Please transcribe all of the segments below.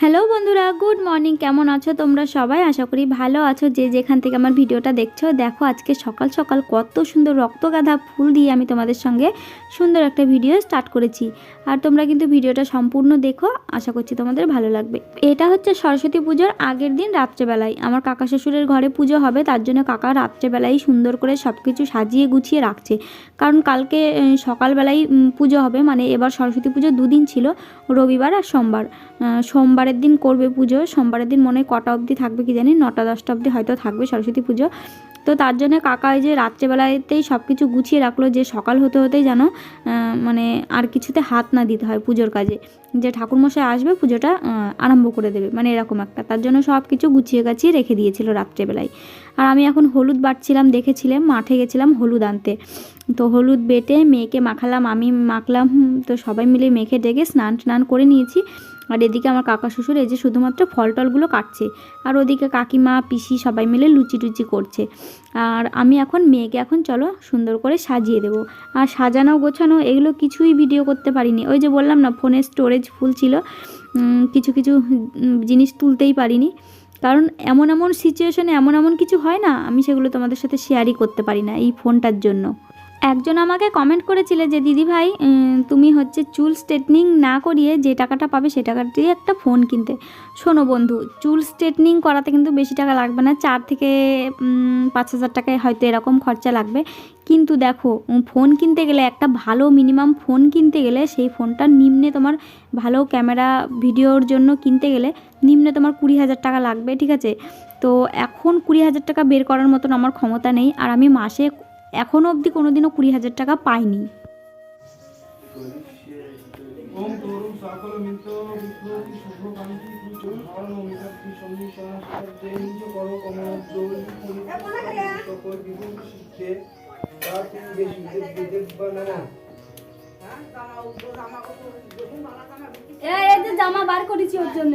Hello বন্ধুরা good morning. কেমন আছো তোমরা সবাই? আশা করি ভালো আছো। যে যেখান থেকে আমার ভিডিওটা দেখছ দেখো আজকে সকাল সকাল কত সুন্দর রক্তগাধা ফুল দিয়ে আমি তোমাদের সঙ্গে সুন্দর একটা ভিডিও স্টার্ট করেছি। আর তোমরা কিন্তু ভিডিওটা সম্পূর্ণ দেখো আশা করছি তোমাদের ভালো লাগবে। এটা হচ্ছে সরস্বতী পুজোর আগের দিন রাত্রেবেলায়। আমার কাকা শ্বশুরের ঘরে পুজো হবে তার জন্য কাকা রাত্রেবেলায় সুন্দর করে সব কিছু সাজিয়ে গুছিয়ে রাখছে। কারণ কালকে সকালবেলায় পুজো হবে মানে এবার সরস্বতী পুজো দুদিন ছিল রবিবার আর সোমবার। আহ, সোমবারের দিন করবে পুজো, সোমবারের দিন মনে কটা অবধি থাকবে কি জানি, নটা, দশটা অবধি হয়তো থাকবে সরস্বতী পুজো। তো তার জন্য কাকা এই যে রাত্রেবেলাতেই সব কিছু গুছিয়ে রাখল যে সকাল হতে হতেই যেন মানে আর কিছুতে হাত না দিতে হয় পুজোর কাজে। যে ঠাকুরমশাই আসবে পুজোটা আরম্ভ করে দেবে মানে এরকম একটা। তার জন্য সব কিছু গুছিয়ে গাছিয়ে রেখে দিয়েছিল রাত্রেবেলায়। আর আমি এখন হলুদ বাটছিলাম, দেখেছিলাম, মাঠে গেছিলাম হলুদ আনতে। তো হলুদ বেটে মেয়েকে মাখালাম, আমি মাখলাম, তো সবাই মিলে মেখে ডেকে স্নান টান করে নিয়েছি। আর এদিকে আমার কাকা শ্বশুর এই যে শুধুমাত্র ফল টলগুলো কাটছে। আর ওদিকে কাকিমা, পিসি সবাই মিলে লুচি টুচি করছে। আর আমি এখন মেয়েকে এখন চলো সুন্দর করে সাজিয়ে দেবো। আর সাজানো গোছানো এগুলো কিছুই ভিডিও করতে পারিনি। ওই যে বললাম না ফোনের স্টোরেজ ফুল ছিল। কিছু কিছু জিনিস তুলতেই পারিনি। কারণ এমন এমন সিচুয়েশনে এমন এমন কিছু হয় না, আমি সেগুলো তোমাদের সাথে শেয়ারই করতে পারি না এই ফোনটার জন্য। একজন আমাকে কমেন্ট করেছিলে যে, দিদি ভাই তুমি হচ্ছে চুল স্ট্রেটনিং না করিয়ে যে টাকাটা পাবে সে টাকা দিয়ে একটা ফোন কিনতে। শোনো বন্ধু, চুল স্ট্রেটনিং করাতে কিন্তু বেশি টাকা লাগবে না। চার থেকে পাঁচ হাজার টাকায় হয়তো এরকম খরচা লাগবে। কিন্তু দেখো ফোন কিনতে গেলে, একটা ভালো মিনিমাম ফোন কিনতে গেলে, সেই ফোনটা নিম্নে তোমার ভালো ক্যামেরা ভিডিওর জন্য কিনতে গেলে, নিম্নে তোমার কুড়ি হাজার টাকা লাগবে, ঠিক আছে? তো এখন কুড়ি হাজার টাকা বের করার মতন আমার ক্ষমতা নেই। আর আমি মাসে এখনও অবধি কোনো দিনও কুড়ি হাজার টাকা পাইনি জামা বার করেছি ওর জন্য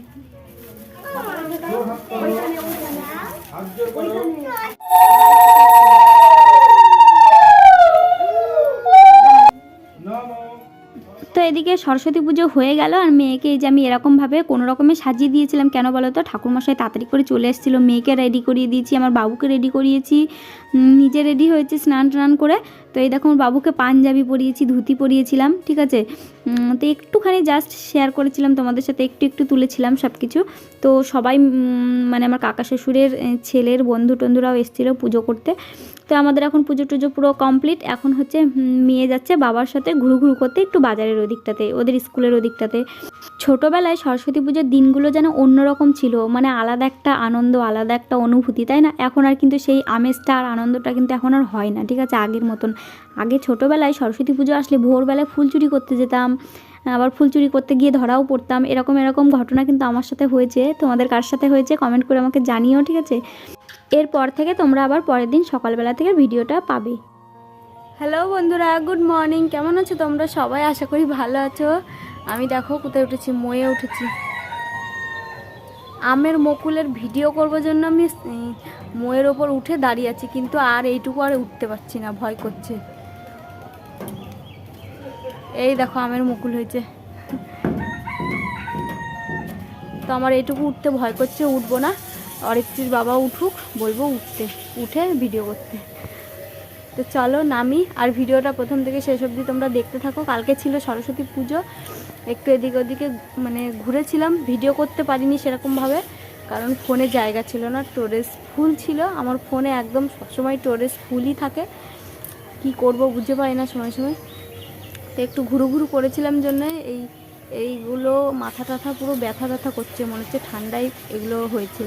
দু হাত করো হাত জোর করো নম তো এদিকে সরস্বতী পুজো হয়ে গেল আর মেয়েকে এই যে আমি এরকমভাবে কোনো রকমে সাজিয়ে দিয়েছিলাম। কেন বলো তো? ঠাকুরমশাই তাড়াতাড়ি করে চলে এসেছিল। মেয়েকে রেডি করিয়ে দিয়েছি, আমার বাবুকে রেডি করিয়েছি। নিজে রেডি হয়েছে স্নান টান করে। তো এই দেখো বাবুকে পাঞ্জাবি পরিয়েছি, ধুতি পরিয়েছিলাম, ঠিক আছে? তো একটুখানি জাস্ট শেয়ার করেছিলাম তোমাদের সাথে, একটু একটু তুলেছিলাম সব কিছু তো সবাই মানে আমার কাকা শ্বশুরের ছেলের বন্ধু টন্ধুরাও এসেছিল পুজো করতে। তো আমাদের এখন পুজো টুজো পুরো কমপ্লিট এখন হচ্ছে মেয়ে যাচ্ছে বাবার সাথে ঘুরু ঘুরু করতে একটু বাজারের ওদিকটাতে, ওদের স্কুলের ওদিকটাতে। ছোটোবেলায় সরস্বতী পুজোর দিনগুলো যেন অন্যরকম ছিল মানে আলাদা একটা আনন্দ, আলাদা একটা অনুভূতি, তাই না? এখন আর কিন্তু সেই আমেজটা আর আনন্দটা কিন্তু এখন আর হয় না, ঠিক আছে? আগের মতন। আগে ছোটোবেলায় সরস্বতী পুজো আসলে ভোরবেলায় ফুল চুরি করতে যেতাম, আবার ফুল চুরি করতে গিয়ে ধরাও পড়তাম, এরকম এরকম ঘটনা কিন্তু আমার সাথে হয়েছে। তোমাদের কার সাথে হয়েছে? কমেন্ট করে আমাকে জানিও, ঠিক আছে? এরপর থেকে তোমরা আবার পরের দিন সকালবেলা থেকে ভিডিওটা পাবে। হ্যালো বন্ধুরা গুড মর্নিং কেমন আছো তোমরা? সবাই আশা করি ভালো আছো। আমি দেখো কোথায় উঠেছি, ময়ে উঠেছি। আমের মকুলের ভিডিও করব জন্য আমি ময়ের ওপর উঠে দাঁড়িয়ে আছি, কিন্তু আর এইটুকু আর উঠতে পারছি না, ভয় করছে। এই দেখো আমের মুকুল হয়েছে। তো আমার এইটুকু উঠতে ভয় করছে, উঠবো না। অরিত্রির বাবা উঠুক, বলব উঠতে, উঠে ভিডিও করতে। তো চলো নামি, আর ভিডিওটা প্রথম থেকে শেষ অবধি তোমরা দেখতে থাকো। কালকে ছিল সরস্বতী পুজো, একটু এদিক ওদিকে মানে ঘুরেছিলাম ভিডিও করতে পারিনি সেরকমভাবে, কারণ ফোনে জায়গা ছিল না স্টোরেজ ফুল ছিল। আমার ফোনে একদম সবসময় স্টোরেজ ফুলই থাকে। কি করব বুঝতে পারি না সময় সময়। তো একটু ঘুরু ঘুরু করেছিলাম জন্য, এই, এইগুলো মাথা টাথা পুরো ব্যথা ব্যথা করছে, মনে হচ্ছে ঠান্ডায় এগুলো হয়েছে।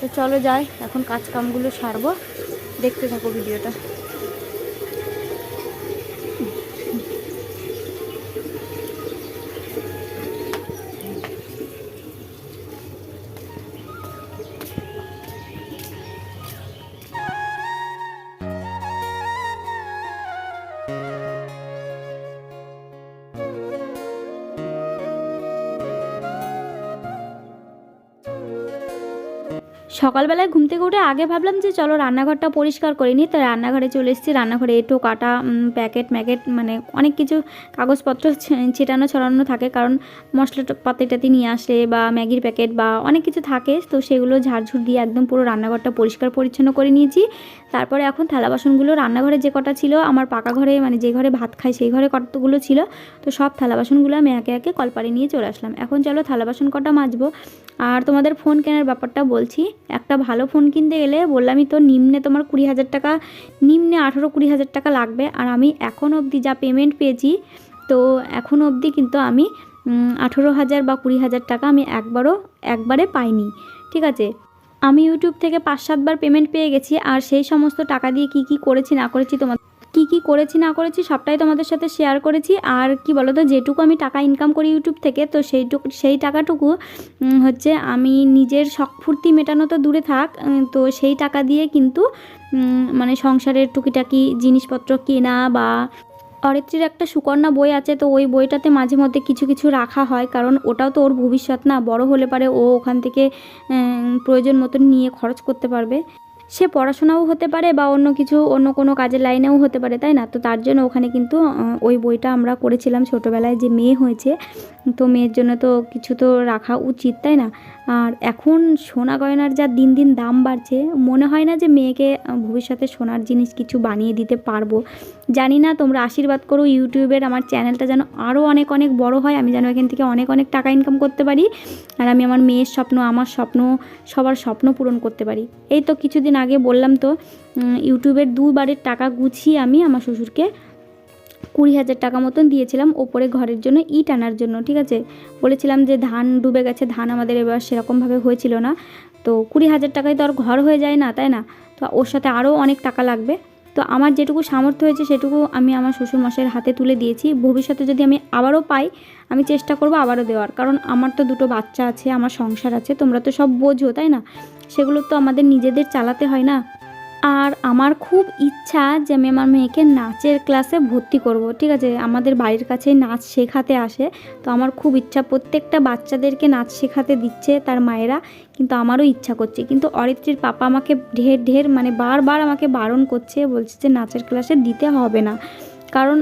তো চলো যাই এখন কাজকামগুলো সারবো। দেখতে থাকো ভিডিওটা। সকালবেলায় ঘুম থেকে উঠে আগে ভাবলাম যে চলো রান্নাঘরটা পরিষ্কার করে নিই। তো রান্নাঘরে চলে এসেছি। রান্নাঘরে এটো, কাটা প্যাকেট ম্যাকেট মানে অনেক কিছু কাগজপত্র ছেটানো, ছড়ানো থাকে। কারণ মশলা পাতি টাতি নিয়ে আসে বা ম্যাগির প্যাকেট বা অনেক কিছু থাকে। তো সেগুলো ঝাড়ঝুড় দিয়ে একদম পুরো রান্নাঘরটা পরিষ্কার পরিচ্ছন্ন করে নিয়েছি। তারপরে এখন থালা বাসনগুলো রান্নাঘরে যে কটা ছিল, আমার পাকা ঘরে মানে যে ঘরে ভাত খাই সেই ঘরে কতগুলো ছিল, তো সব থালা বাসনগুলো আমি একে একে কলপারে নিয়ে চলে আসলাম। এখন চলো থালা বাসন কটা মাজবো। আর তোমাদের ফোন কেনার ব্যাপারটা বলছি, একটা ভালো ফোন কিনতে গেলে বললামই তো নিম্নে তোমার কুড়ি হাজার টাকা, নিম্নে আঠেরো কুড়ি হাজার টাকা লাগবে। আর আমি এখন অবধি যা পেমেন্ট পেয়েছি, তো এখন অবধি কিন্তু আমি আঠেরো হাজার বা কুড়ি হাজার টাকা আমি একবারও, একবারে পাইনি। ঠিক আছে? আমি ইউটিউব থেকে পাঁচ সাতবার পেমেন্ট পেয়ে গেছি, আর সেই সমস্ত টাকা দিয়ে কি কি করেছি, না করেছি তোমার কি কি করেছি, না করেছি সবটাই তোমাদের সাথে শেয়ার করেছি। আর কি বলো তো যেটুকু আমি টাকা ইনকাম করি ইউটিউব থেকে, তো সেইটুকু, সেই টাকাটুকু হচ্ছে আমি নিজের শখ ফুর্তি মেটানো তো দূরে থাক তো সেই টাকা দিয়ে কিন্তু মানে সংসারের টুকিটাকি জিনিসপত্র কেনা বা অরিত্রীর একটা সুকন্যা বই আছে, তো ওই বইটাতে মাঝে মধ্যে কিছু কিছু রাখা হয়, কারণ ওটাও তো ওর ভবিষ্যৎ না। বড় হলে পারে ও ওখান থেকে প্রয়োজন মতন নিয়ে খরচ করতে পারবে। সে পড়াশোনাও হতে পারে বা অন্য কিছু, অন্য কোনো কাজের লাইনেও হতে পারে, তাই না? তো তার জন্য ওখানে কিন্তু ওই বইটা আমরা করেছিলাম ছোটোবেলায় যে মেয়ে হয়েছে। তো মেয়ের জন্য তো কিছু তো রাখা উচিত, তাই না? আর এখন সোনা গয়নার যা দিন দিন দাম বাড়ছে, মনে হয় না যে মেয়েকে ভবিষ্যতে সোনার জিনিস কিছু বানিয়ে দিতে পারব। জানি না, তোমরা আশীর্বাদ করো ইউটিউবের, আমার চ্যানেলটা যেন আরও অনেক অনেক বড় হয়, আমি যেন এখান থেকে অনেক অনেক টাকা ইনকাম করতে পারি, আর আমি আমার মেয়ের স্বপ্ন, আমার স্বপ্ন, সবার স্বপ্ন পূরণ করতে পারি। এই তো কিছুদিন আগে বললাম তো ইউটিউবের দুবারের টাকা গুছিয়ে আমি আমার শ্বশুরকে কুড়ি হাজার টাকা মতন দিয়েছিলাম ওপরে ঘরের জন্য ইট আনার জন্য, ঠিক আছে? বলেছিলাম যে ধান ডুবে গেছে, ধান আমাদের এবার সেরকমভাবে হয়েছিল না। তো কুড়ি হাজার টাকায় তো আর ঘর হয়ে যায় না, তাই না? তো ওর সাথে আরও অনেক টাকা লাগবে। তো আমার যেটুকু সামর্থ্য হয়েছে সেটুকু আমি আমার শ্বশুরমশাইয়ের হাতে তুলে দিয়েছি। ভবিষ্যতে যদি আমি আবারও পাই, আমি চেষ্টা করব আবারও দেওয়ার। কারণ আমার তো দুটো বাচ্চা আছে, আমার সংসার আছে, তোমরা তো সব বোঝো, তাই না? সেগুলো তো আমাদের নিজেদের চালাতে হয় না। আর আমার খুব ইচ্ছা যে আমি আমার মেয়েকে নাচের ক্লাসে ভর্তি করব, ঠিক আছে? আমাদের বাড়ির কাছে নাচ শেখাতে আসে। তো আমার খুব ইচ্ছা, প্রত্যেকটা বাচ্চাদেরকে নাচ শেখাতে দিচ্ছে তার মায়েরা, কিন্তু আমারও ইচ্ছা করছে। কিন্তু অরিত্রীর পাপা আমাকে ঢের ঢের মানে বারবার আমাকে বারণ করছে, বলছে যে নাচের ক্লাসে দিতে হবে না। কারণ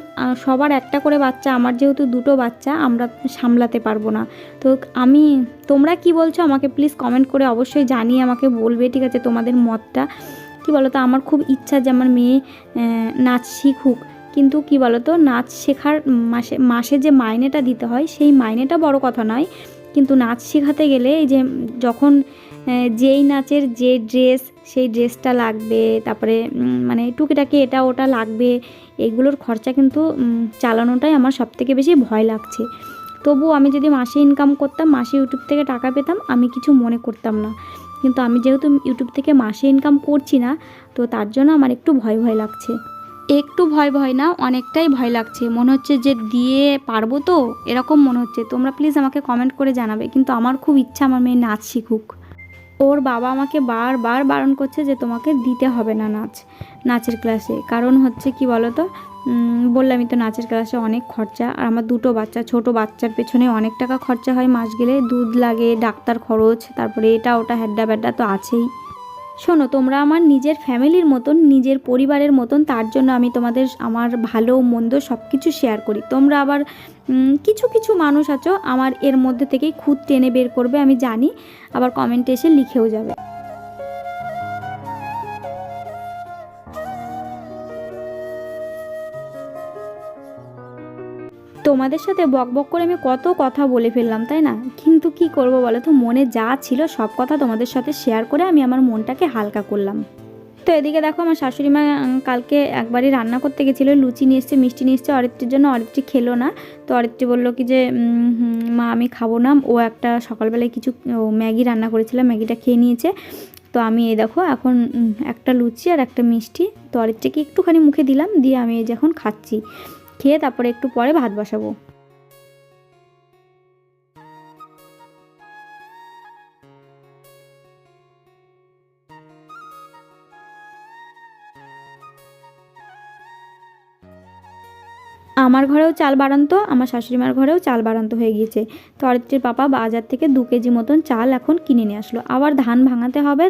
সবার একটা করে বাচ্চা, আমার যেহেতু দুটো বাচ্চা, আমরা সামলাতে পারব না। তো আমি, তোমরা কি বলছো? আমাকে প্লিজ কমেন্ট করে অবশ্যই জানিয়ে আমাকে বলবে, ঠিক আছে, তোমাদের মতটা। কি বলো তো আমার খুব ইচ্ছা যে আমার মেয়ে নাচ শিখুক। কিন্তু কি বলো তো নাচ শেখার মাসে মাসে যে মাইনেটা দিতে হয়, সেই মাইনেটা বড় কথা নয়। কিন্তু নাচ শেখাতে গেলে এই যে যখন যেই নাচের যে ড্রেস, সেই ড্রেসটা লাগবে, তারপরে মানে টুকিটাকি এটা ওটা লাগবে, এগুলোর খরচা কিন্তু চালানোটাই আমার সবথেকে বেশি ভয় লাগছে। তবু আমি যদি মাসে ইনকাম করতাম, মাসে ইউটিউব থেকে টাকা পেতাম, আমি কিছু মনে করতাম না। কিন্তু আমি যেহেতু ইউটিউব থেকে মাসে ইনকাম করছি না তো তার জন্য আমার একটু ভয় ভয় লাগছে। একটু ভয় ভয় না অনেকটাই ভয় লাগছে। মনে হচ্ছে যে দিয়ে পারব তো এরকম মনে হচ্ছে। তোমরা প্লিজ আমাকে কমেন্ট করে জানাবে কিন্তু আমার খুব ইচ্ছা আমার মেয়ে নাচ শিখুক। ওর বাবা আমাকে বারবার বারণ করছে যে তোমাকে দিতে হবে না নাচ নাচের ক্লাসে কারণ হচ্ছে কি বলো তো উম, বললামই তো নাচের ক্লাসে অনেক খরচা। আর আমার দুটো বাচ্চা, ছোট বাচ্চার পেছনে অনেক টাকা খরচা হয় মাস গেলে। দুধ লাগে, ডাক্তার খরচ, তারপরে এটা, ওটা হ্যাড্ডা ব্যাড্ডা তো আছেই। শোনো, তোমরা আমার নিজের ফ্যামিলির মতন, নিজের পরিবারের মতন, তার জন্য আমি তোমাদের আমার ভালো, মন্দ সব কিছু শেয়ার করি। তোমরা আবার কিছু কিছু মানুষ আছো, আমার এর মধ্যে থেকেই খুদ টেনে বের করবে, আমি জানি। আবার কমেন্টে এসে লিখেও যাবে। তোমাদের সাথে বক বক করে আমি কত কথা বলে ফেললাম, তাই না? কিন্তু কি করব বলো তো? মনে যা ছিল সব কথা তোমাদের সাথে শেয়ার করে আমি আমার মনটাকে হালকা করলাম। তো এদিকে দেখো আমার শাশুড়ি মা কালকে একবারই রান্না করতে গেছিল, লুচি নিয়ে এসছে, মিষ্টি নিয়ে এসছে, অরিত্রির জন্য অরিত্রি খেলো না। তো অরিত্রি বলল কি যে মা আমি খাব না। ও একটা সকালবেলায় কিছু ম্যাগি রান্না করেছিলাম ম্যাগিটা খেয়ে নিয়েছে। তো আমি এই দেখো এখন একটা লুচি আর একটা মিষ্টি। তো অরিত্রিকে একটুখানি মুখে দিলাম, দিয়ে আমি এই যখন খাচ্ছি। খেয়ে তারপরে একটু পরে ভাত বসাবো। আমার ঘরেও চাল বাড়ান্ত, আমার শাশুড়িমার ঘরেও চাল বাড়ান্ত হয়ে গিয়েছে। তো অরিত্রীর পাপা বাজার থেকে দু কেজি মতন চাল এখন কিনে নিয়ে আসলো। আবার ধান ভাঙাতে হবে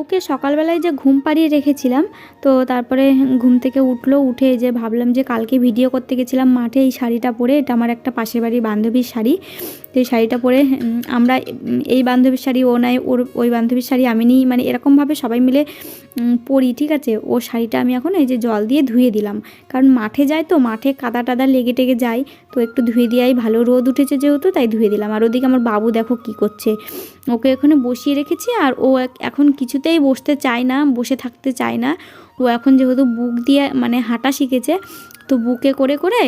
বাবুকে সকালবেলায় যে ঘুম পাড়িয়ে রেখেছিলাম, তো তারপরে ঘুম থেকে উঠল, উঠে যে ভাবলাম যে কালকে ভিডিও করতে গেছিলাম মাঠে এই শাড়িটা পরে, এটা আমার একটা পাশের বাড়ির বান্ধবীর শাড়ি। তো এই শাড়িটা পরে আমরা এই বান্ধবীর শাড়ি ও নাই, ওর, ওই বান্ধবীর শাড়ি আমি নিই মানে এরকমভাবে সবাই মিলে পরি, ঠিক আছে? ও শাড়িটা আমি এখন এই যে জল দিয়ে ধুয়ে দিলাম। কারণ মাঠে যায় তো, মাঠে কাদা টাদা লেগে টেগে যায়, তো একটু ধুয়ে দেওয়াই ভালো রোদ উঠেছে যেহেতু, তাই ধুয়ে দিলাম। আর ওদিকে আমার বাবু দেখো কি করছে। ওকে এখানে বসিয়ে রেখেছি, আর ও এখন কিছুতেই বসতে চায় না, বসে থাকতে চায় না। ও এখন যেহেতু বুক দিয়ে মানে হাঁটা শিখেছে, তো বুকে করে করে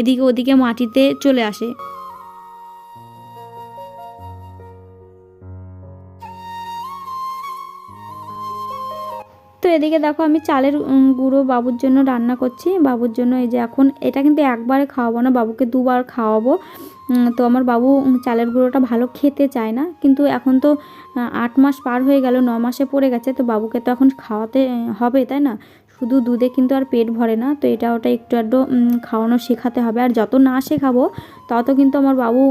এদিকে ওদিকে মাটিতে চলে আসে। এদিকে দেখো আমি চালের গুঁড়ো বাবুর জন্য রান্না করছি। বাবুর জন্য এই যে এখন এটা কিন্তু একবারে খাওয়াবো না, বাবুকে দুবার খাওয়াবো। তো আমার বাবু চালের গুঁড়োটা ভালো খেতে চায় না। কিন্তু এখন তো আট মাস পার হয়ে গেল, ন মাসে পড়ে গেছে, তো বাবুকে তো এখন খাওয়াতে হবে, তাই না? শুধু দুধে কিন্তু আর পেট ভরে না, তো এটা ওটা একটু আধটু খাওয়ানো শেখাতে হবে। আর যত না শেখাবো, তত কিন্তু আমার বাবু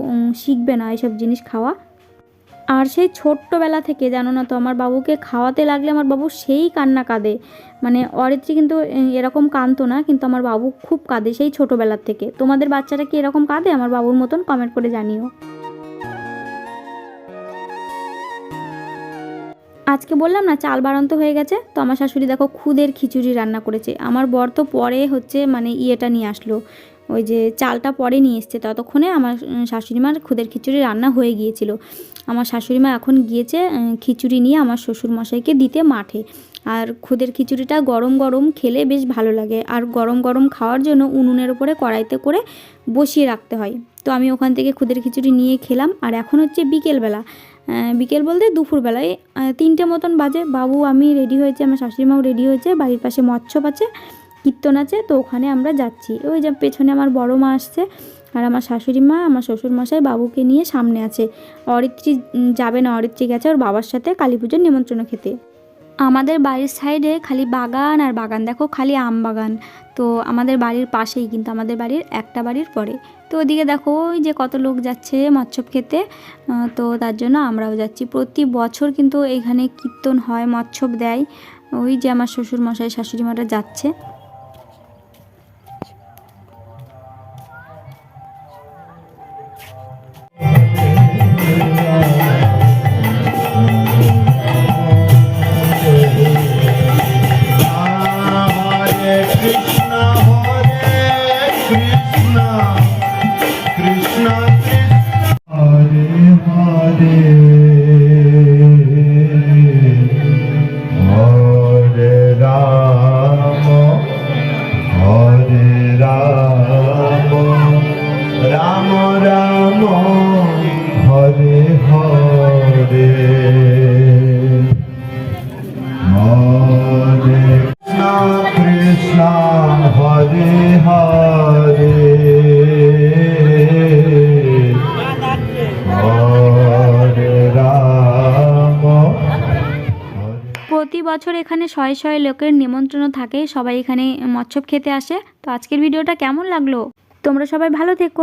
শিখবে না এইসব জিনিস খাওয়া। আর সেই ছোট্টবেলা থেকে, জানো না তো, আমার বাবুকে খাওয়াতে লাগলে আমার বাবু সেই কান্না কাঁদে। মানে অরিত্রী কিন্তু এরকম কাঁদতো না, কিন্তু আমার বাবু খুব কাঁদে সেই ছোটোবেলার থেকে। তোমাদের বাচ্চারা কি এরকম কাঁদে? আমার বাবুর মতন কমেন্ট করে জানিও। আজকে বললাম না, চাল বাড়ন্ত হয়ে গেছে, তো আমার শাশুড়ি দেখো খুদের খিচুড়ি রান্না করেছে। আমার বর তো পরে হচ্ছে মানে ইয়েটা নিয়ে আসলো। ওই যে চালটা পরে নিয়ে এসছে, ততক্ষণে আমার শাশুড়ি মার খুদের খিচুড়ি রান্না হয়ে গিয়েছিল। আমার শাশুড়ি মা এখন গিয়েছে খিচুড়ি নিয়ে আমার শ্বশুর মশাইকে দিতে মাঠে। আর খুদের খিচুড়িটা গরম গরম খেলে বেশ ভালো লাগে। আর গরম গরম খাওয়ার জন্য উনুনের উপরে কড়াইতে করে বসিয়ে রাখতে হয়। তো আমি ওখান থেকে খুদের খিচুড়ি নিয়ে খেলাম। আর এখন হচ্ছে বিকেলবেলা বিকেল বলতে দুপুরবেলায় তিনটে মতন বাজে। বাবু, আমি রেডি হয়েছে, আমার শাশুড়ি মাও রেডি হয়েছে, বাড়ির পাশে মৎস্যপ আছে। কীর্তন আছে, তো ওখানে আমরা যাচ্ছি। ওই যে পেছনে আমার বড় মা আসছে আর আমার শাশুড়ি মা, আমার শ্বশুর মশাই বাবুকে নিয়ে সামনে আছে। অরিত্রী যাবে না, অরিত্রী গেছে ওর বাবার সাথে কালী পুজোর নিমন্ত্রণ খেতে। আমাদের বাড়ির সাইডে খালি বাগান আর বাগান। দেখো খালি আম বাগান। তো আমাদের বাড়ির পাশেই, কিন্তু আমাদের বাড়ির একটা বাড়ির পরে। তো ওদিকে দেখো ওই যে কত লোক যাচ্ছে মৎস্যপ খেতে তো তার জন্য আমরাও যাচ্ছি। প্রতি বছর কিন্তু এখানে কীর্তন হয় মৎস্যপ দেয়। ওই যে আমার শ্বশুর মশাই শাশুড়ি মাটা যাচ্ছে। প্রতি বছর এখানে শয়ে শয়ে লোকের নিমন্ত্রণ থাকে, সবাই এখানে মৎস্যপ খেতে আসে। তো আজকের ভিডিওটা কেমন লাগল? তোমরা সবাই ভালো থেকো।